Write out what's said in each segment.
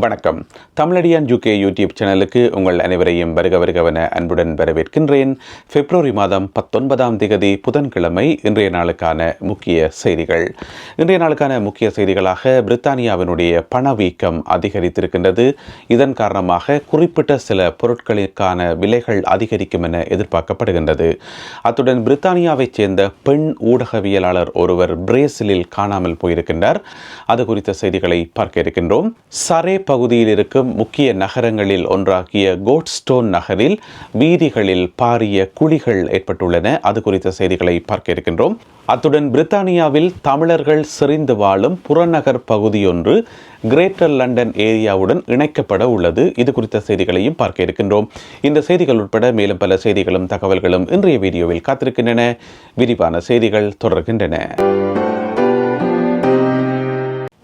வணக்கம். தமிழடியான் ஜுகே யூடியூப் சேனலுக்கு உங்கள் அனைவரையும் வருக வருகவன அன்புடன் வரவேற்கின்றேன். பிப்ரவரி மாதம் பத்தொன்பதாம் திகதி புதன்கிழமை இன்றைய நாளுக்கான முக்கிய செய்திகள். இன்றைய நாளுக்கான முக்கிய செய்திகளாக பிரித்தானியாவினுடைய பணவீக்கம் அதிகரித்திருக்கின்றது. இதன் காரணமாக குறிப்பிட்ட சில பொருட்களுக்கான விலைகள் அதிகரிக்கும் என எதிர்பார்க்கப்படுகின்றது. அத்துடன் பிரித்தானியாவைச் சேர்ந்த பெண் ஊடகவியலாளர் ஒருவர் பிரேசிலில் காணாமல் போயிருக்கின்றார். அது குறித்த செய்திகளை பார்க்க இருக்கின்றோம். சரேப் பகுதியில் இருக்கும் முக்கிய நகரங்களில் ஒன்றாகிய கோட்ஸ்டோன் நகரில் வீதிகளில் பாரிய குழிகள் ஏற்பட்டுள்ளன. அது குறித்த செய்திகளை பார்க்க இருக்கின்றோம். அத்துடன் பிரித்தானியாவில் தமிழர்கள் செறிந்து வாழும் புறநகர் பகுதியொன்று கிரேட்டர் லண்டன் ஏரியாவுடன் இணைக்கப்பட உள்ளது. இது குறித்த செய்திகளையும் பார்க்க இருக்கின்றோம். இந்த செய்திகள் உட்பட மேலும் பல செய்திகளும் தகவல்களும் இன்றைய வீடியோவில் காத்திருக்கின்றன. விரிவான செய்திகள் தொடர்கின்றன.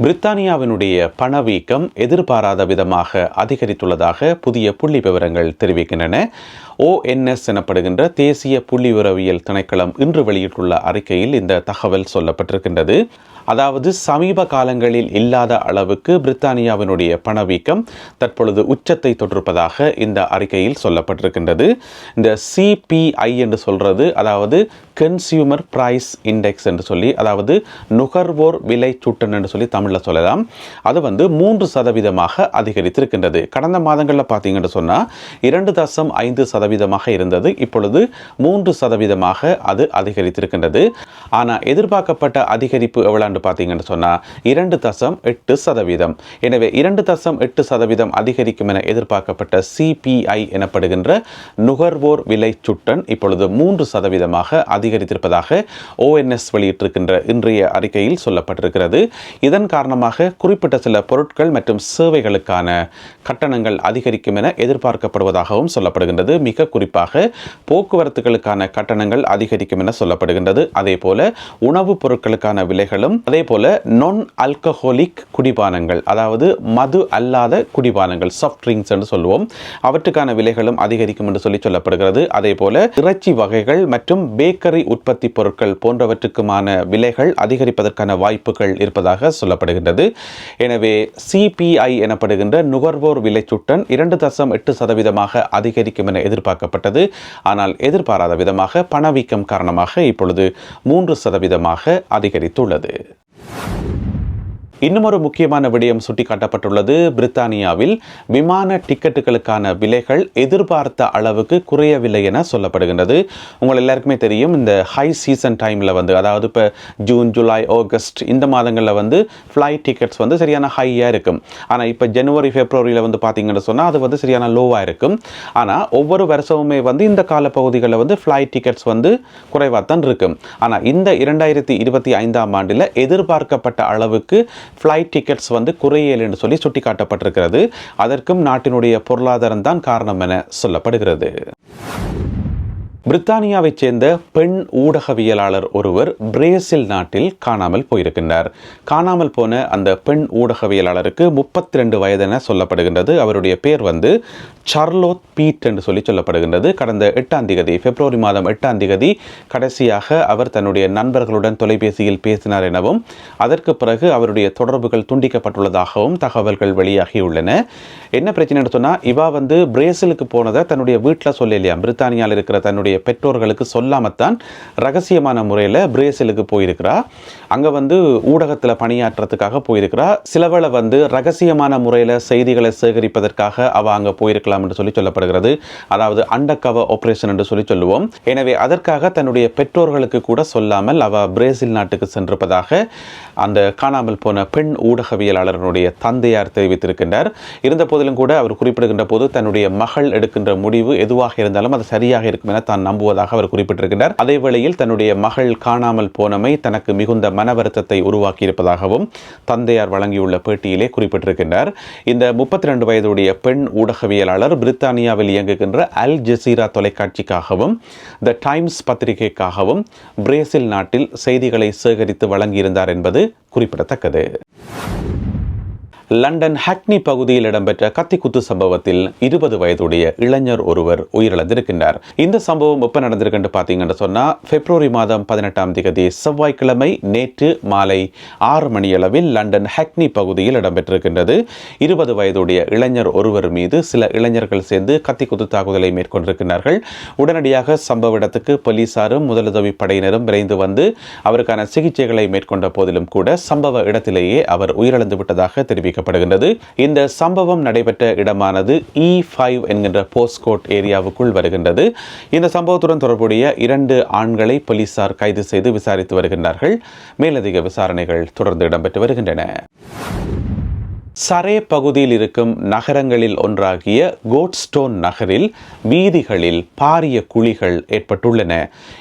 பிரித்தானியாவினுடைய பணவீக்கம் எதிர்பாராத விதமாக அதிகரித்துள்ளதாக புதிய புள்ளி விவரங்கள் தெரிவிக்கின்றன. ஓஎன்எஸ் எனப்படுகின்ற தேசிய புள்ளி உறவியல் திணைக்களம் இன்று வெளியிட்டுள்ள அறிக்கையில் இந்த தகவல் சொல்லப்பட்டிருக்கின்றது. அதாவது சமீப காலங்களில் இல்லாத அளவுக்கு பிரித்தானியாவினுடைய பணவீக்கம் தற்பொழுது உச்சத்தை தொற்றிருப்பதாக இந்த அறிக்கையில் சொல்லப்பட்டிருக்கின்றது. இந்த சிபிஐ என்று சொல்றது அதாவது கன்சியூமர் பிரைஸ் இண்டெக்ஸ் என்று சொல்லி அதாவது நுகர்வோர் விலை சுட்டன் என்று சொல்லி தமிழ் தமிழில் சொல்லலாம். அது வந்து மூன்று சதவீதமாக அதிகரித்திருக்கின்றது. கடந்த மாதங்களில் பார்த்தீங்கன்னு சொன்னால் இரண்டு தசம் ஐந்து சதவீதமாக இருந்தது. இப்பொழுது மூன்று சதவீதமாக அது அதிகரித்திருக்கின்றது. ஆனால் எதிர்பார்க்கப்பட்ட அதிகரிப்பு எவ்வளோன்னு பார்த்தீங்கன்னு சொன்னால் இரண்டு தசம் எட்டு சதவீதம். எனவே இரண்டு தசம் எட்டு சதவீதம் அதிகரிக்கும் என எதிர்பார்க்கப்பட்ட சிபிஐ எனப்படுகின்ற நுகர்வோர் விலை சுட்டன் இப்பொழுது மூன்று சதவீதமாக அதிகரித்திருப்பதாக ஓஎன்எஸ் வெளியிட்டிருக்கின்ற இன்றைய அறிக்கையில் சொல்லப்பட்டிருக்கிறது. இதன் காரணமாக காரணமாக குறிப்பிட்ட சில பொருட்கள் மற்றும் சேவைகளுக்கான கட்டணங்கள் அதிகரிக்கும் என எதிர்பார்க்கப்படுவதாகவும் சொல்லப்படுகின்றது. மிக குறிப்பாக போக்குவரத்துகளுக்கான கட்டணங்கள் அதிகரிக்கும் என சொல்லப்படுகின்றது. அதே போல உணவுப் பொருட்களுக்கான விலைகளும் அதே போல நான் அல்கஹோலிக் குடிபானங்கள் அதாவது மது அல்லாத குடிபானங்கள் சாஃப்ட் ட்ரிங்க்ஸ் என்று சொல்லுவோம் அவற்றுக்கான விலைகளும் அதிகரிக்கும் என்று சொல்லி சொல்லப்படுகிறது. அதே போல இறைச்சி வகைகள் மற்றும் பேக்கரி உற்பத்தி பொருட்கள் போன்றவற்றுக்குமான விலைகள் அதிகரிப்பதற்கான வாய்ப்புகள் இருப்பதாக சொல்லப்படுகிறது. காணப்படுகின்றது. எனவே சிபிஐ எனப்படுகின்ற நுகர்வோர் விலை சுட்டன் இரண்டு தசம் எட்டு சதவீதமாக அதிகரிக்கும் என எதிர்பார்க்கப்பட்டது. ஆனால் எதிர்பாராத விதமாக பணவீக்கம் காரணமாக இப்பொழுது மூன்று சதவீதமாக அதிகரித்துள்ளது. இன்னும் ஒரு முக்கியமான விடயம் சுட்டிக்காட்டப்பட்டுள்ளது. பிரித்தானியாவில் விமான டிக்கெட்டுகளுக்கான விலைகள் எதிர்பார்த்த அளவுக்கு குறையவில்லை என சொல்லப்படுகின்றது. உங்கள் எல்லாருக்குமே தெரியும் இந்த ஹை சீசன் டைமில் வந்து அதாவது இப்போ ஜூன் ஜூலை ஆகஸ்ட் இந்த மாதங்களில் வந்து ஃப்ளைட் டிக்கெட்ஸ் வந்து சரியான ஹையாக இருக்கும். ஆனால் இப்போ ஜனவரி ஃபெப்ரவரியில் வந்து பார்த்தீங்கன்னு சொன்னால் அது வந்து சரியான லோவாக இருக்கும். ஆனால் ஒவ்வொரு வருஷமுமே வந்து இந்த காலப்பகுதிகளில் வந்து ஃப்ளைட் டிக்கெட்ஸ் வந்து குறைவாக தான் இருக்கும். ஆனால் இந்த இரண்டாயிரத்தி இருபத்தி ஐந்தாம் ஆண்டில் எதிர்பார்க்கப்பட்ட அளவுக்கு ஃப்ளைட் டிக்கெட்ஸ் வந்து குறையல் என்று சொல்லி சுட்டிக்காட்டப்பட்டிருக்கிறது. அதற்கும் நாட்டினுடைய பொருளாதாரம் தான் காரணம் என சொல்லப்படுகிறது. பிரித்தானியாவைச் சேர்ந்த பெண் ஊடகவியலாளர் ஒருவர் பிரேசில் நாட்டில் காணாமல் போயிருக்கின்றார். காணாமல் போன அந்த பெண் ஊடகவியலாளருக்கு முப்பத்தி ரெண்டு வயதென சொல்லப்படுகின்றது. அவருடைய பேர் வந்து சார்லோத் பீட் என்று சொல்லி சொல்லப்படுகின்றது. கடந்த எட்டாம் திகதி பிப்ரவரி மாதம் எட்டாம் திகதி கடைசியாக அவர் தன்னுடைய நண்பர்களுடன் தொலைபேசியில் பேசினார் எனவும் அதற்கு பிறகு அவருடைய தொடர்புகள் துண்டிக்கப்பட்டுள்ளதாகவும் தகவல்கள் வெளியாகியுள்ளன. என்ன பிரச்சனை சொன்னால் இவா வந்து பிரேசிலுக்கு போனதை தன்னுடைய வீட்டில் சொல்லலையா பிரித்தானியாவில் இருக்கிற தன்னுடைய பெற்றோர்களுக்கு சொல்லாமத்தான் ரகசியமான முறையில் பிரேசிலுக்கு போயிருக்கிறா. அங்கே வந்து ஊடகத்தில் பணியாற்றுறதுக்காக போயிருக்கிறா. சிலவேளை வந்து ரகசியமான முறையில் செய்திகளை சேகரிப்பதற்காக அவள் அங்கே போயிருக்கலாம் என்று சொல்லி சொல்லப்படுகிறது. அதாவது அண்டக்கவர் ஆப்ரேஷன் என்று சொல்லி சொல்லுவோம். எனவே அதற்காக தன்னுடைய பெற்றோர்களுக்கு கூட சொல்லாமல் அவ பிரேசில் நாட்டுக்கு சென்றிருப்பதாக அந்த காணாமல் போன பெண் ஊடகவியலாளர்களுடைய தந்தையார் தெரிவித்திருக்கின்றார். இருந்த போதிலும் கூட அவர் குறிப்பிடுகின்ற போது தன்னுடைய மகள் எடுக்கின்ற முடிவு எதுவாக இருந்தாலும் அது சரியாக இருக்கும் என தான் நம்புவதாக அவர் குறிப்பிட்டிருக்கின்றார். அதே வேளையில் தன்னுடைய மகள் காணாமல் போனமை தனக்கு மிகுந்த மன வருத்தத்தை உருவாக்கியிருப்பதாகவும் தந்தையார் வழங்கியுள்ள பேட்டியிலே குறிப்பிட்டிருக்கின்றார். இந்த முப்பத்தி ரெண்டு வயதுடைய பெண் ஊடகவியலாளர் பிரித்தானியாவில் இயங்குகின்ற அல் ஜசீரா தொலைக்காட்சிக்காகவும் த டைம்ஸ் பத்திரிகைக்காகவும் பிரேசில் நாட்டில் செய்திகளை சேகரித்து வழங்கியிருந்தார் என்பது குறிப்பிடத்தக்கது. லண்டன் ஹக்னி பகுதியில் இடம்பெற்ற கத்திக்குத்து சம்பவத்தில் இருபது வயதுடைய இளைஞர் ஒருவர் உயிரிழந்திருக்கின்றார். இந்த சம்பவம் எப்ப நடந்திருக்குன்னு பார்த்தீங்கன்னு சொன்னா பிப்ரவரி மாதம் பதினெட்டாம் தேதி செவ்வாய்க்கிழமை நேற்று மாலை ஆறு மணியளவில் லண்டன் ஹக்னி பகுதியில் இடம்பெற்றிருக்கின்றது. இருபது வயதுடைய இளைஞர் ஒருவர் மீது சில இளைஞர்கள் சேர்ந்து கத்திக்குத்து தாக்குதலை மேற்கொண்டிருக்கிறார்கள் உடனடியாக சம்பவ இடத்துக்கு போலீசாரும் முதலுதவி படையினரும் விரைந்து வந்து அவருக்கான சிகிச்சைகளை மேற்கொண்ட போதிலும் கூட சம்பவ இடத்திலேயே அவர் உயிரிழந்து விட்டதாக தெரிவிக்கப்படுகின்றது. இந்த சம்பவம் நடைபெற்ற இடமானது e இ ஃபைவ் என்கின்ற போஸ்ட்கோட் ஏரியாவுக்குள் வருகின்றது. இந்த சம்பவத்துடன் தொடர்புடைய இரண்டு ஆண்களை போலீசார் கைது செய்து விசாரித்து வருகின்றார்கள். மேலதிக விசாரணைகள் தொடர்ந்து இடம்பெற்று வருகின்றன. சரே பகுதியில் இருக்கும் நகரங்களில் ஒன்றாகிய கோட்ஸ்டோன் நகரில் வீதிகளில் பாரிய குழிகள் ஏற்பட்டுள்ளன.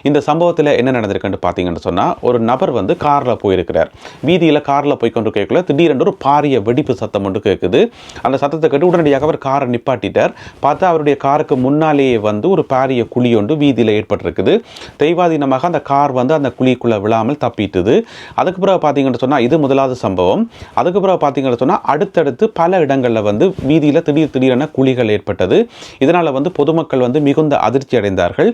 இந்த சம்பவத்தில் என்ன நடந்திருக்குன்னு பார்த்தீங்கன்னு சொன்னால் ஒரு நபர் வந்து காரில் போயிருக்கிறார். வீதியில் காரில் போய் கொண்டு கேட்கல திடீரென்று ஒரு பாரிய வெடிப்பு சத்தம் ஒன்று கேட்குது. அந்த சத்தத்தை கேட்டு உடனடியாக அவர் காரை நிப்பாட்டிட்டார். பார்த்தா அவருடைய காருக்கு முன்னாலேயே வந்து ஒரு பாரிய குழி ஒன்று வீதியில் ஏற்பட்டிருக்குது. தெய்வாதீனமாக அந்த கார் வந்து அந்த குழிக்குள்ளே விழாமல் தப்பிட்டுது. அதுக்கு பிறகு பார்த்தீங்கன்னு சொன்னால் இது முதலாவது சம்பவம். அதுக்கு பிறகு பார்த்தீங்கன்னு சொன்னால் அடுத்தடுத்து பல இடங்களில் வந்து வீதியில் திடீர் திடீரென குழிகள் ஏற்பட்டது. இதனால் வந்து பொதுமக்கள் வந்து மிகுந்த அதிர்ச்சி அடைந்தார்கள்.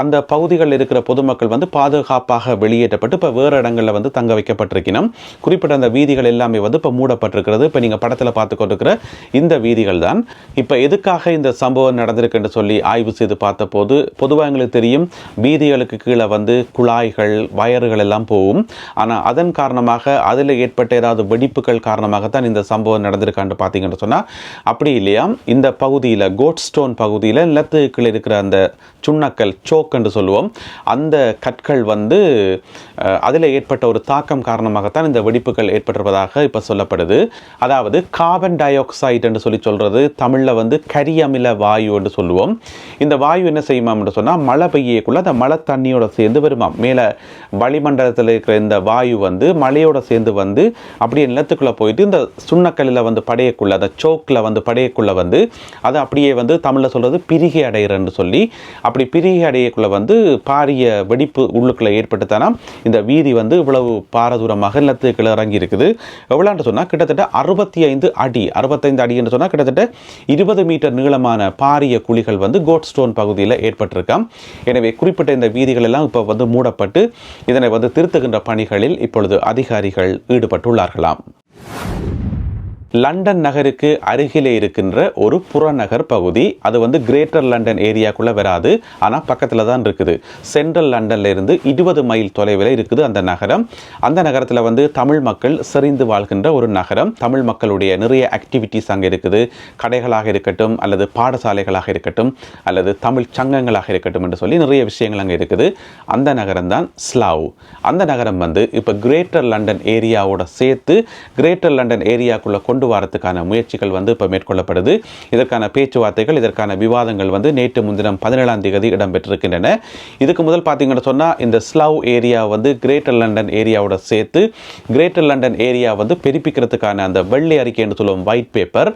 அந்த பகுதிகளில் இருக்கிற பொதுமக்கள் வந்து பாதுகாப்பாக வெளியேற்றப்பட்டு இப்போ வேறு இடங்களில் வந்து தங்க வைக்கப்பட்டிருக்கணும் குறிப்பிட்ட அந்த வீதிகள் எல்லாமே வந்து இப்போ மூடப்பட்டிருக்கிறது. இப்போ நீங்கள் படத்தில் பார்த்து கொண்டிருக்கிற இந்த வீதிகள் தான். இப்போ எதுக்காக இந்த சம்பவம் நடந்திருக்குன்னு சொல்லி ஆய்வு செய்து பார்த்தபோது பொதுவாக எங்களுக்கு தெரியும் வீதிகளுக்கு கீழே வந்து குழாய்கள் வயறுகள் எல்லாம் போகும். ஆனால் அதன் காரணமாக அதில் ஏற்பட்ட ஏதாவது வெடிப்புகள் காரணமாக தான் இந்த சம்பவம் நடந்திருக்கான்னு பார்த்தீங்கன்னு சொன்னால் அப்படி இல்லையா? இந்த பகுதியில் கோட்ஸ்டோன் பகுதியில் நிலத்துக்குள்ள இருக்கிற அந்த சுண்ணக்கல் சோக் என்று சொல்லுவோம் அந்த கற்கள் வந்து அதில் ஏற்பட்ட ஒரு தாக்கம் காரணமாகத்தான் இந்த வெடிப்புகள் ஏற்பட்டிருப்பதாக இப்போ சொல்லப்படுது. அதாவது கார்பன் டை ஆக்சைடு என்று சொல்லி சொல்கிறது தமிழில் வந்து கரியமில வாயு என்று சொல்லுவோம். இந்த வாயு என்ன செய்யுமாம் என்று சொன்னால் மழை பெய்யக்குள்ள அந்த மழை தண்ணியோட சேர்ந்து வருமாம். மேலே வளிமண்டலத்தில் இருக்கிற இந்த வாயு வந்து மழையோட சேர்ந்து வந்து அப்படியே நிலத்துக்குள்ளே போயிட்டு இந்த சுண்ணக்கல் சுண்ணக்கல்லில் வந்து படையக்குள்ள அந்த சோக்கில் வந்து படையக்குள்ள வந்து அது அப்படியே வந்து தமிழில் சொல்கிறது பிரிகை அடைகிறன்னு சொல்லி அப்படி பிரிகை அடையக்குள்ள வந்து பாரிய வெடிப்பு உள்ளுக்குள்ளே ஏற்பட்டுத்தானா இந்த வீதி வந்து இவ்வளவு பாரதூரமாக நிலத்துக்குள்ள இறங்கி இருக்குது எவ்வளோன்னு சொன்னால் கிட்டத்தட்ட அறுபத்தி ஐந்து அடி அறுபத்தைந்து அடி என்று சொன்னால் கிட்டத்தட்ட இருபது மீட்டர் நீளமான பாரிய குழிகள் வந்து கோட் ஸ்டோன் பகுதியில் ஏற்பட்டிருக்காம். எனவே குறிப்பிட்ட இந்த வீதிகள் எல்லாம் இப்போ வந்து மூடப்பட்டு இதனை வந்து திருத்துகின்ற பணிகளில் இப்பொழுது அதிகாரிகள் ஈடுபட்டுள்ளார்களாம். லண்டன் நகருக்கு அருகிலே இருக்கின்ற ஒரு புறநகர் பகுதி. அது வந்து கிரேட்டர் லண்டன் ஏரியாக்குள்ளே வராது. ஆனால் பக்கத்தில் தான் இருக்குது. சென்ட்ரல் லண்டன்ல இருந்து இருபது மைல் தொலைவில் இருக்குது அந்த நகரம். அந்த நகரத்தில் வந்து தமிழ் மக்கள் செறிந்து வாழ்கின்ற ஒரு நகரம். தமிழ் மக்களுடைய நிறைய ஆக்டிவிட்டீஸ் அங்கே இருக்குது. கடைகளாக இருக்கட்டும் அல்லது பாடசாலைகளாக இருக்கட்டும் அல்லது தமிழ் சங்கங்களாக இருக்கட்டும் என்று சொல்லி நிறைய விஷயங்கள் அங்கே இருக்குது. அந்த நகரம் தான் ஸ்லாவ் அந்த நகரம் வந்து இப்போ கிரேட்டர் லண்டன் ஏரியாவோட சேர்த்து கிரேட்டர் லண்டன் ஏரியாக்குள்ளே கொண்டு கொண்டு வரத்துக்கான முயற்சிகள் வந்து இப்போ மேற்கொள்ளப்படுது. இதற்கான பேச்சுவார்த்தைகள் இதற்கான விவாதங்கள் வந்து நேற்று முன்தினம் பதினேழாம் தேதி இடம்பெற்றிருக்கின்றன. இதுக்கு முதல் பார்த்தீங்கன்னு சொன்னால் இந்த ஸ்லவ் ஏரியா வந்து கிரேட்டர் லண்டன் ஏரியாவோட சேர்த்து கிரேட்டர் லண்டன் ஏரியா வந்து பெருப்பிக்கிறதுக்கான அந்த வெள்ளை அறிக்கைன்னு சொல்லுவோம் ஒயிட் பேப்பர்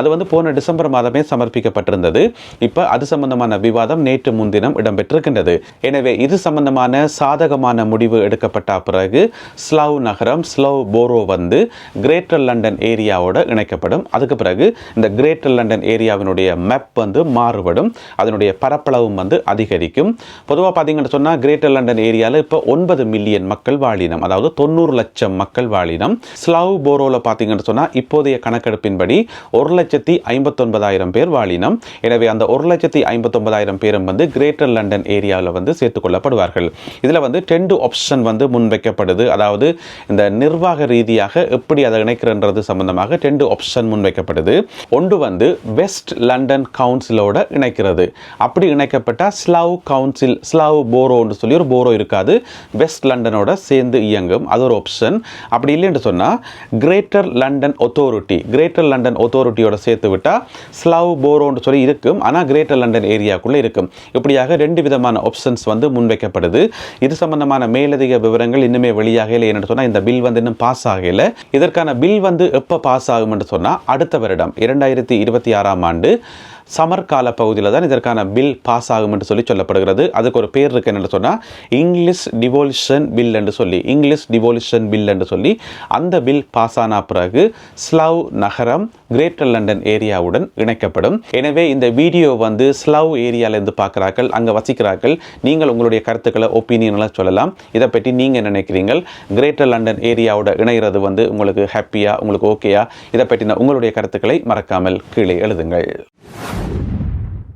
அது வந்து போன டிசம்பர் மாதமே சமர்ப்பிக்கப்பட்டிருந்தது. இப்போ அது சம்பந்தமான விவாதம் நேற்று முன்தினம் இடம்பெற்றிருக்கின்றது. எனவே இது சம்பந்தமான சாதகமான முடிவு எடுக்கப்பட்ட பிறகு ஸ்லவ் நகரம் ஸ்லவ் போரோ வந்து கிரேட்டர் லண்டன் ஏரியாவோட ஏரியாவோட இணைக்கப்படும். அதுக்கு பிறகு இந்த கிரேட்டர் லண்டன் ஏரியாவினுடைய மேப் வந்து மாறுபடும். அதனுடைய பரப்பளவும் வந்து அதிகரிக்கும். பொதுவாக பார்த்தீங்கன்னு சொன்னால் கிரேட்டர் லண்டன் ஏரியாவில் இப்போ ஒன்பது மில்லியன் மக்கள் வாழினம் அதாவது தொண்ணூறு லட்சம் மக்கள் வாழினம். ஸ்லாவ் போரோவில் பார்த்தீங்கன்னு சொன்னால் இப்போதைய கணக்கெடுப்பின்படி ஒரு லட்சத்தி ஐம்பத்தொன்பதாயிரம் பேர் வாழினம். எனவே அந்த ஒரு லட்சத்தி ஐம்பத்தொன்பதாயிரம் பேரும் வந்து கிரேட்டர் லண்டன் ஏரியாவில் வந்து சேர்த்துக் கொள்ளப்படுவார்கள் இதில் வந்து டென்டு ஆப்ஷன் வந்து முன்வைக்கப்படுது. அதாவது இந்த நிர்வாக ரீதியாக எப்படி அதை இணைக்கிறன்றது சம்பந்தமாக ரெண்டு ஆப்ஷன் முன்வைக்கப்படுது ஒன்று வந்து வெஸ்ட் லண்டன் கவுன்சிலோட இணைக்கிறது. அப்படி இணைக்கப்பட்டால் ஸ்லவ் கவுன்சில் ஸ்லாவ் போரோன்னு சொல்லி ஒரு போரோ இருக்காது. வெஸ்ட் லண்டனோட சேர்ந்து இயங்கும். அது ஒரு ஆப்ஷன் அப்படி இல்லைன்னு சொன்னால் Greater London authority Greater London ஒத்தாரிட்டியோட சேர்த்து விட்டால் ஸ்லவ் போரோன்னு சொல்லி இருக்கும். ஆனால் கிரேட்டர் லண்டன் ஏரியாக்குள்ளே இருக்கும். இப்படியாக ரெண்டு விதமான ஆப்ஷன்ஸ் வந்து முன்வைக்கப்படுது இது சம்பந்தமான மேலதிக விவரங்கள் இன்னுமே வெளியாகல என்று சொன்னால் இந்த பில் வந்து இன்னும் பாஸ் ஆகல. இதற்கான பில் வந்து எப்போ பாஸ் பாஸ் ஆகும் என்று சொன்னால் அடுத்த வருடம் இரண்டாயிரத்தி இருபத்தி ஆறாம் ஆண்டு சமர் கால பகுதியில் தான் இதற்கான பில் பாஸ் ஆகும் என்று சொல்லி சொல்லப்படுகிறது. அதுக்கு ஒரு பேர் இருக்கு என்ன சொன்னால் இங்கிலீஷ் டிவோலிஷன் பில் என்று சொல்லி இங்கிலீஷ் டிவோலிஷன் பில் என்று சொல்லி அந்த பில் பாஸ் ஆன பிறகு ஸ்லவ் நகரம் கிரேட்டர் லண்டன் ஏரியாவுடன் இணைக்கப்படும். எனவே இந்த வீடியோ வந்து ஸ்லவ் ஏரியாவிலேருந்து பார்க்குறார்கள் அங்கே வசிக்கிறார்கள். நீங்கள் உங்களுடைய கருத்துக்களை ஒப்பீனியன்லாம் சொல்லலாம். இதை பற்றி நீங்கள் நினைக்கிறீங்கள் கிரேட்டர் லண்டன் ஏரியாவோட இணைகிறது வந்து உங்களுக்கு ஹாப்பியா உங்களுக்கு ஓகேயா இதை பற்றின உங்களுடைய கருத்துக்களை மறக்காமல் கீழே எழுதுங்கள்.